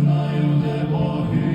знаю, де Боги.